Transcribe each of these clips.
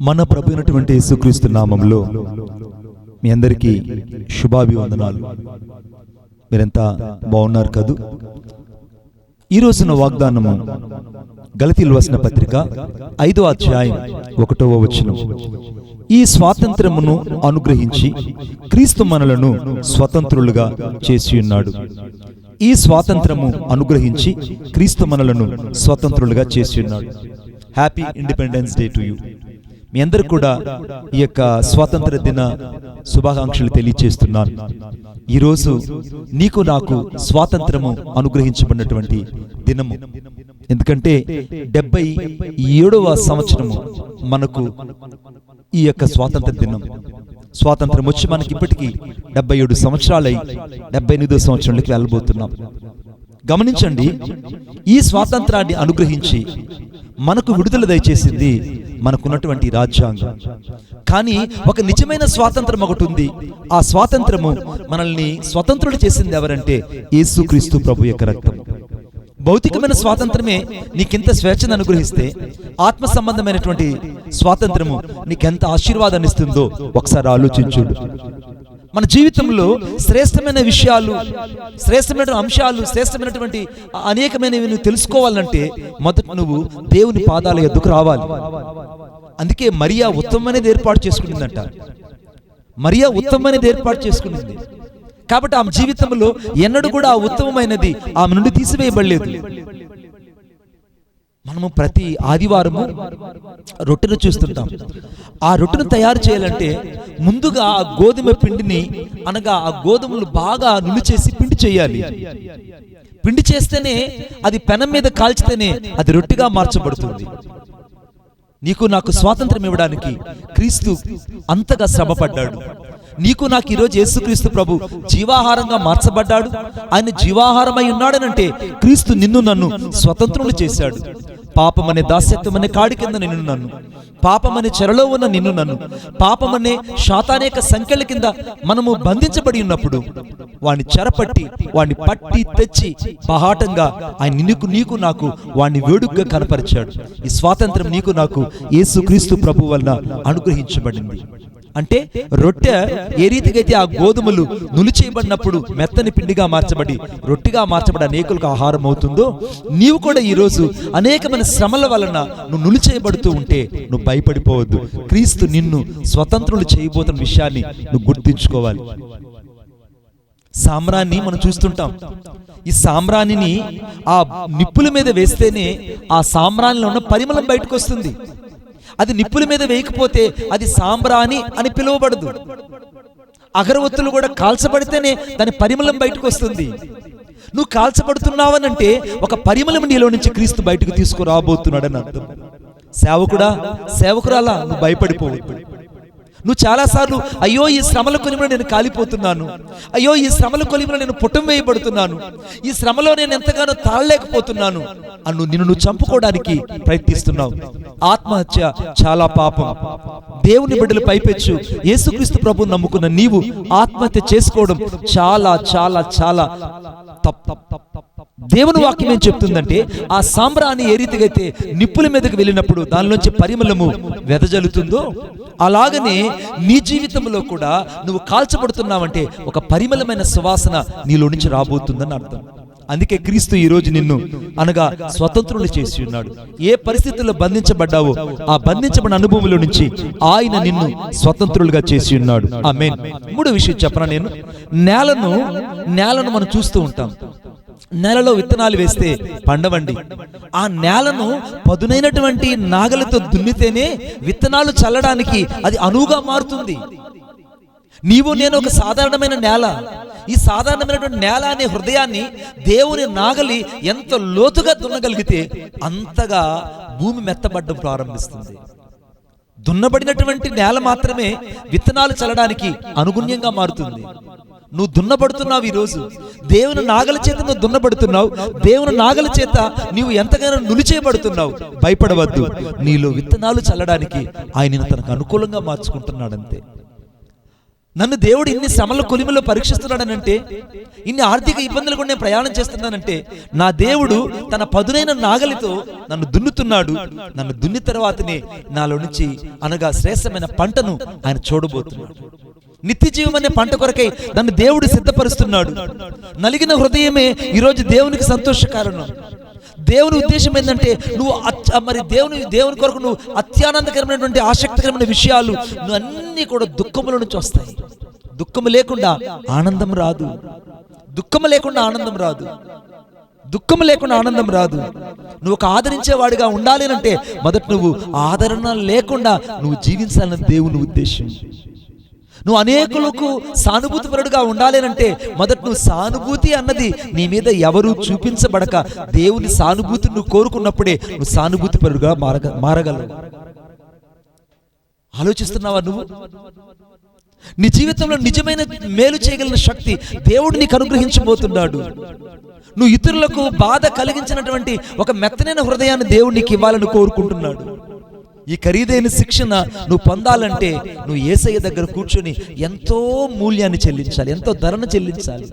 మన ప్రభు అయినటువంటి యేసుక్రీస్తు నామంలో మీ అందరికీ శుభాభివందనాలు. మీరంతా బాగున్నారు కదూ? ఈరోజున వాగ్దానము గలతీలు వసిన పత్రిక ఐదో అధ్యాయం ఒకటో వచ్చిన ఈ స్వాతంత్రమును అనుగ్రహించి క్రీస్తు మనలను స్వతంత్రులుగా చేసి ఉన్నాడు. ఈ స్వాతంత్రము అనుగ్రహించి క్రీస్తు మనలను స్వతంత్రులుగా చేసి ఉన్నాడు. Happy independence day to you మీ అందరు కూడా ఈ యొక్క స్వాతంత్ర దిన శుభాకాంక్షలు తెలియచేస్తున్నాను. ఈరోజు నీకు నాకు స్వాతంత్రము అనుగ్రహించబడినటువంటి దినము. ఎందుకంటే డెబ్బై ఏడవ సంవత్సరము మనకు ఈ యొక్క స్వాతంత్ర దినం. స్వాతంత్రం వచ్చి మనకి ఇప్పటికీ డెబ్బై ఏడు సంవత్సరాలై డెబ్బై ఎనిమిదో సంవత్సరంలోకి వెళ్ళబోతున్నాం. గమనించండి ఈ స్వాతంత్రాన్ని అనుగ్రహించి మనకు విడుదల దయచేసింది మనకున్నటువంటి రాజ్యాంగం. కానీ ఒక నిజమైన స్వాతంత్రం ఒకటి ఉంది. ఆ స్వాతంత్రము మనల్ని స్వతంత్రులు చేసింది ఎవరంటే యేసుక్రీస్తు ప్రభు యొక్క రక్తం. భౌతికమైన స్వాతంత్రమే నీకెంత స్వేచ్ఛను అనుగ్రహిస్తే ఆత్మ సంబంధమైనటువంటి స్వాతంత్రము నీకెంత ఆశీర్వాదాన్ని ఇస్తుందో ఒకసారి ఆలోచించు. మన జీవితంలో శ్రేష్టమైన విషయాలు శ్రేష్టమైన అంశాలు శ్రేష్టమైనటువంటి అనేకమైనవి నువ్వు తెలుసుకోవాలంటే మొదట నువ్వు దేవుని పాదాల ఎద్దుకు రావాలి. అందుకే మరియా ఉత్తమమైనది ఏర్పాటు చేసుకుంటుందంట. మరియా ఉత్తమమైనది ఏర్పాటు చేసుకుంటుంది. కాబట్టి ఆమె జీవితంలో ఎన్నడూ కూడా ఆ ఉత్తమమైనది ఆమె నుండి తీసివేయబడలేదు. మనము ప్రతి ఆదివారము రొట్టెను చూస్తుంటాం. ఆ రొట్టెను తయారు చేయాలంటే ముందుగా ఆ గోధుమ పిండిని అనగా ఆ గోధుమలు బాగా నులిచేసి పిండి చేయాలి. పిండి చేస్తేనే అది పెనం మీద కాల్చితేనే అది రొట్టెగా మార్చబడుతుంది. నీకు నాకు స్వాతంత్రం ఇవ్వడానికి క్రీస్తు అంతగా శ్రమపడ్డాడు. నీకు నాకు ఈరోజు యేసుక్రీస్తు ప్రభు జీవాహారంగా మార్చబడ్డాడు. ఆయన జీవాహారమై ఉన్నాడనంటే క్రీస్తు నిన్ను నన్ను స్వతంత్రులు చేశాడు. పాపమనే దాస్యత్వమనే కాడి కింద నిన్ను నన్ను. పాపమనే చెరలో ఉన్న నిన్ను నన్ను. పాపమనే శాతానేక సంఖ్యల కింద మనము బంధించబడి ఉన్నప్పుడు వాణ్ణి చెరపట్టి వాణ్ణి పట్టి తెచ్చి పహాటంగా ఆయన నీకు నీకు నాకు వాణ్ణి వేడుగ్గా కనపరిచాడు. ఈ స్వాతంత్రం నీకు నాకు యేసు క్రీస్తు ప్రభు వలన అనుగ్రహించబడింది. అంటే రొట్టె ఏ రీతిగా అయితే ఆ గోధుమలు నులి చేయబడినప్పుడు మెత్తని పిండిగా మార్చబడి రొట్టెగా మార్చబడి అనేకులకు ఆహారం అవుతుందో నీవు కూడా ఈరోజు అనేకమైన శ్రమల వలన నువ్వు నులి చేయబడుతూ ఉంటే నువ్వు భయపడిపోవద్దు. క్రీస్తు నిన్ను స్వతంత్రులు చేయబోతున్న విషయాన్ని నువ్వు గుర్తించుకోవాలి. సామ్రాన్ని మనం చూస్తుంటాం. ఈ సామ్రాణిని ఆ నిప్పుల మీద వేస్తేనే ఆ సామ్రాణిలో ఉన్న పరిమళం బయటకు వస్తుంది అది నిప్పుల మీద వేయకపోతే అది సాంబ్రాణి అని పిలువబడదు. అగరవత్తులు కూడా కాల్చబడితేనే దాని పరిమళం బయటకు వస్తుంది. నువ్వు కాల్చబడుతున్నావనంటే ఒక పరిమళం నీలో నుంచి క్రీస్తు బయటకు తీసుకురాబోతున్నాడని అర్థం. సేవకుడా సేవకురాలా నువ్వు భయపడిపోవు నువ్వు చాలాసార్లు అయ్యో ఈ శ్రమల కొలిమిలో నేను కాలిపోతున్నాను. అయ్యో ఈ శ్రమల కొలిమిలో నేను పుట్టం వేయబడుతున్నాను. ఈ శ్రమలో నేను ఎంతగానో తాళలేకపోతున్నాను. అన్ను నిన్ను నువ్వు చంపుకోవడానికి ప్రయత్నిస్తున్నావు. ఆత్మహత్య చాలా పాపం. దేవుని బిడ్డలు పైపెచ్చు. యేసుక్రీస్తు ప్రభు నమ్ముకున్న నీవు ఆత్మహత్య చేసుకోవడం చాలా చాలా చాలా తప్ దేవుని వాక్యం ఏం చెప్తుందంటే ఆ సాంబ్రాన్ని ఏ రీతిగా అయితే నిప్పుల మీదకి వెళ్ళినప్పుడు దానిలోంచి పరిమళము వెదజల్లుతుందో అలాగనే నీ జీవితంలో కూడా నువ్వు కాల్చబడుతున్నావంటే ఒక పరిమళమైన సువాసన నీలో నుంచి రాబోతుందని అర్థం. అందుకే క్రీస్తు ఈ రోజు నిన్ను అనగా స్వతంత్రులు చేసి ఉన్నాడు. ఏ పరిస్థితుల్లో బంధించబడ్డావో ఆ బంధించబడిన అనుభవంలో నుంచి ఆయన నిన్ను స్వతంత్రులుగా చేసి ఉన్నాడు. ఆ మెయిన్ మూడో విషయం చెప్పనా నేను? నేలను నేలను మనం చూస్తూ ఉంటాం. నేలలో విత్తనాలు వేస్తే పండవండి. ఆ నేలను పదునైనటువంటి నాగలతో దున్నితేనే విత్తనాలు చల్లడానికి అది అనువుగా మారుతుంది. నీవు నేను ఒక సాధారణమైన నేల. ఈ సాధారణమైనటువంటి నేల అనే హృదయాన్ని దేవుని నాగలి ఎంత లోతుగా దున్నగలిగితే అంతగా భూమి మెత్తబడ్డం ప్రారంభిస్తుంది. దున్నబడినటువంటి నేల మాత్రమే విత్తనాలు చల్లడానికి అనుగుణ్యంగా మారుతుంది. నువ్వు దున్నబడుతున్నావు ఈరోజు. దేవుని నాగల చేత నువ్వు దున్నబడుతున్నావు. దేవుని నాగల చేత నీవు ఎంతగానో నులిచేయబడుతున్నావు. భయపడవద్దు. నీలో విత్తనాలు చల్లడానికి ఆయన తనకు అనుకూలంగా మార్చుకుంటున్నాడంతే. నన్ను దేవుడు ఇన్ని శ్రమల కొలిమిలో పరీక్షిస్తున్నాడనంటే ఇన్ని ఆర్థిక ఇబ్బందులు కూడా నేను ప్రయాణం చేస్తున్నానంటే నా దేవుడు తన పదునైన నాగలితో నన్ను దున్నుతున్నాడు. నన్ను దున్ని తర్వాతనే నాలో నుంచి అనగా శ్రేష్టమైన పంటను ఆయన చూడబోతున్నాడు. నిత్య జీవం అనే పంట కొరకై నన్ను దేవుడు సిద్ధపరుస్తున్నాడు. నలిగిన హృదయమే ఈరోజు దేవునికి సంతోష కారణం దేవుని ఉద్దేశం ఏంటంటే నువ్వు మరి దేవుని దేవుని కొరకు నువ్వు అత్యానందకరమైనటువంటి ఆసక్తికరమైన విషయాలు నువ్వు అన్నీ కూడా దుఃఖముల నుంచి వస్తాయి. దుఃఖము లేకుండా ఆనందం రాదు. దుఃఖము లేకుండా ఆనందం రాదు. దుఃఖం లేకుండా ఆనందం రాదు. నువ్వు ఒక ఆదరించేవాడిగా ఉండాలి అంటే మొదట నువ్వు ఆదరణ లేకుండా నువ్వు జీవించాలని దేవుని ఉద్దేశం. నువ్వు అనేకులకు సానుభూతిపరుడుగా ఉండాలేనంటే మొదట నువ్వు సానుభూతి అన్నది నీ మీద ఎవరు చూపించబడక దేవుని సానుభూతి నువ్వు కోరుకున్నప్పుడే నువ్వు సానుభూతిపరుడుగా మారగ మారగలవు. ఆలోచిస్తున్నావా నువ్వు? నీ జీవితంలో నిజమైన మేలు చేయగలిగిన శక్తి దేవుడు నీకు అనుగ్రహించబోతున్నాడు. నువ్వు ఇతరులకు బాధ కలిగించినటువంటి ఒక మెత్తనైన హృదయాన్ని దేవుడు నీకు ఇవ్వాలని కోరుకుంటున్నాడు. ఈ ఖరీదైన శిక్షణ నువ్వు పొందాలంటే నువ్వు ఏసయ్య దగ్గర కూర్చొని ఎంతో మూల్యాన్ని చెల్లించాలి ఎంతో ధరను చెల్లించాలి.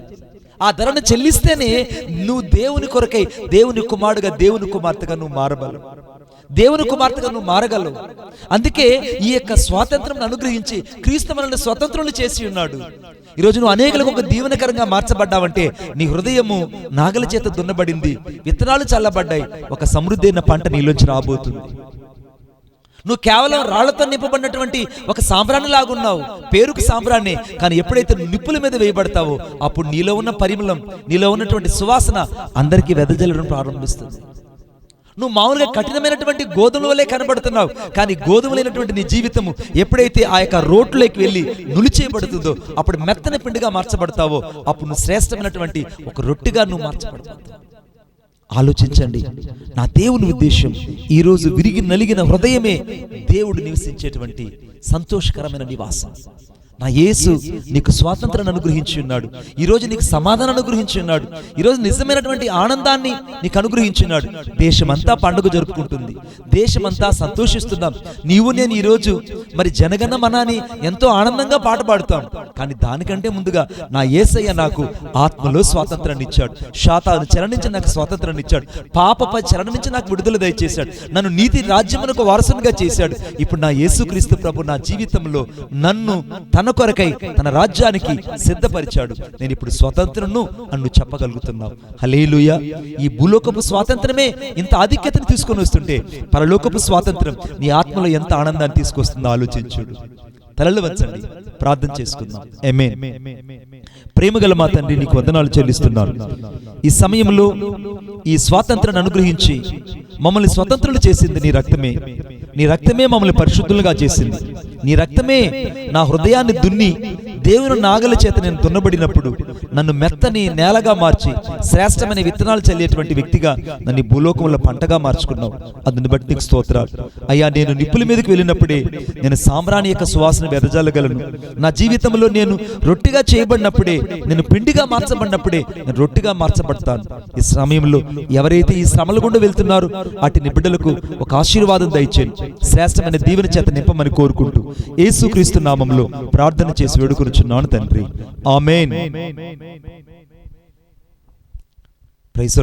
ఆ ధరను చెల్లిస్తేనే నువ్వు దేవుని కొరకై దేవుని కుమారుడుగా దేవుని కుమార్తెగా నువ్వు మారగలవు. దేవుని కుమార్తెగా నువ్వు మారగలవు. అందుకే ఈ యొక్క స్వాతంత్రం అనుగ్రహించి క్రీస్తు మనల్ని స్వతంత్రులు చేసి ఉన్నాడు. ఈరోజు నువ్వు అనేకలకు ఒక దీవెనకరంగా మార్చబడ్డావంటే నీ హృదయము నాగల చేత దున్నబడింది విత్తనాలు చల్లబడ్డాయి ఒక సమృద్ధి అయిన పంట నీలోంచి రాబోతుంది. నువ్వు కేవలం రాళ్ళతో నింపబడినటువంటి ఒక సాంబ్రాన్ని లాగున్నావు పేరుకు సాంబ్రాన్ని కానీ ఎప్పుడైతే నిప్పుల మీద వేయబడతావో అప్పుడు నీలో ఉన్న పరిమళం నీలో ఉన్నటువంటి సువాసన అందరికీ వెదజల్లడం ప్రారంభిస్తుంది. నువ్వు మామూలుగా కఠినమైనటువంటి గోధుమల వలె కనబడుతున్నావు కానీ గోధుమలైనటువంటి నీ జీవితము ఎప్పుడైతే ఆ యొక్క రోడ్లోకి వెళ్ళి నులిచేయబడుతుందో అప్పుడు మెత్తని పిండిగా మార్చబడతావో అప్పుడు నువ్వు శ్రేష్టమైనటువంటి ఒక రొట్టిగా నువ్వు మార్చబడతావు. ఆలోచించండి. నా దేవుని ఉద్దేశం ఈరోజు విరిగి నలిగిన హృదయమే దేవుడు నివసించేటువంటి సంతోషకరమైన నివాసం. నా యేసు నీకు స్వాతంత్రాన్ని అనుగ్రహించి ఉన్నాడు. ఈరోజు నీకు సమాధానం అనుగ్రహించి ఉన్నాడు. ఈరోజు నిజమైనటువంటి ఆనందాన్ని నీకు అనుగ్రహించి ఉన్నాడు. దేశమంతా పండుగ జరుపుకుంటుంది. దేశమంతా సంతోషిస్తున్నాం. నీవు నేను ఈరోజు మరి జనగణ మనాని ఎంతో ఆనందంగా పాట పాడుతాం. కానీ దానికంటే ముందుగా నా ఏసయ్య నాకు ఆత్మలో స్వాతంత్రాన్ని ఇచ్చాడు. శాతాను చెర నుంచి నాకు స్వాతంత్రాన్ని ఇచ్చాడు. పాపపై చరణ నుంచి నాకు విడుదల దయచేశాడు. నన్ను నీతి రాజ్యమునకు వారసునిగా చేశాడు. ఇప్పుడు నా యేసుక్రీస్తు ప్రభు నా జీవితంలో నన్ను తన తన కొరకై తన రాజ్యానికి సిద్ధపరిచాడు. నేను ఇప్పుడు స్వతంత్రను అన్ను చెప్పగలుగుతున్నావు. హలేలుయ ఈ భూలోకపు స్వాతంత్రమే ఇంత ఆధిక్యతను తీసుకొని వస్తుంటే పరలోకపు స్వాతంత్రం నీ ఆత్మలో ఎంత ఆనందాన్ని తీసుకొస్తుందో ఆలోచించుడు. తలలు వచ్చండి ప్రార్థన చేసుకుందాం. ఎమే ప్రేమగల మా తండ్రి నీకు వందనాలు చెల్లిస్తున్నాను. ఈ సమయంలో ఈ స్వాతంత్రాన్ని అనుగ్రహించి మమ్మల్ని స్వతంత్రులు చేసింది నీ రక్తమే. నీ రక్తమే మమ్మల్ని పరిశుద్ధులుగా చేసింది. నీ రక్తమే నా హృదయాన్ని దున్ని. దేవుని నాగల చేత నేను దున్నబడినప్పుడు నన్ను మెత్తని నేలగా మార్చి శ్రేష్టమైన విత్తనాలు చల్లేటువంటి వ్యక్తిగా నన్ను భూలోకంలో పంటగా మార్చుకున్నావు. అందుని బట్టి నీకు స్తోత్రాలు. అయ్యా నేను నిప్పుల మీదకి వెళ్ళినప్పుడే నేను సామ్రాణి యొక్క సువాసన వెదజల్లగలను. నా జీవితంలో నేను రొట్టిగా చేయబడినప్పుడే నేను పిండిగా మార్చబడినప్పుడే నేను రొట్టిగా మార్చబడతాను. ఈ సమయంలో ఎవరైతే ఈ శ్రమల గుండా వెళ్తున్నారో అటు నిబిడ్డలకు ఒక ఆశీర్వాదం దయచేయండి. శ్రేష్టమైన దీవెన చేత నింపమని కోరుకుంటూ యేసుక్రీస్తు నామంలో ప్రార్థన చేసి వేడుకొనుచున్నాను తండ్రి ఆమెన్ ప్రైజ్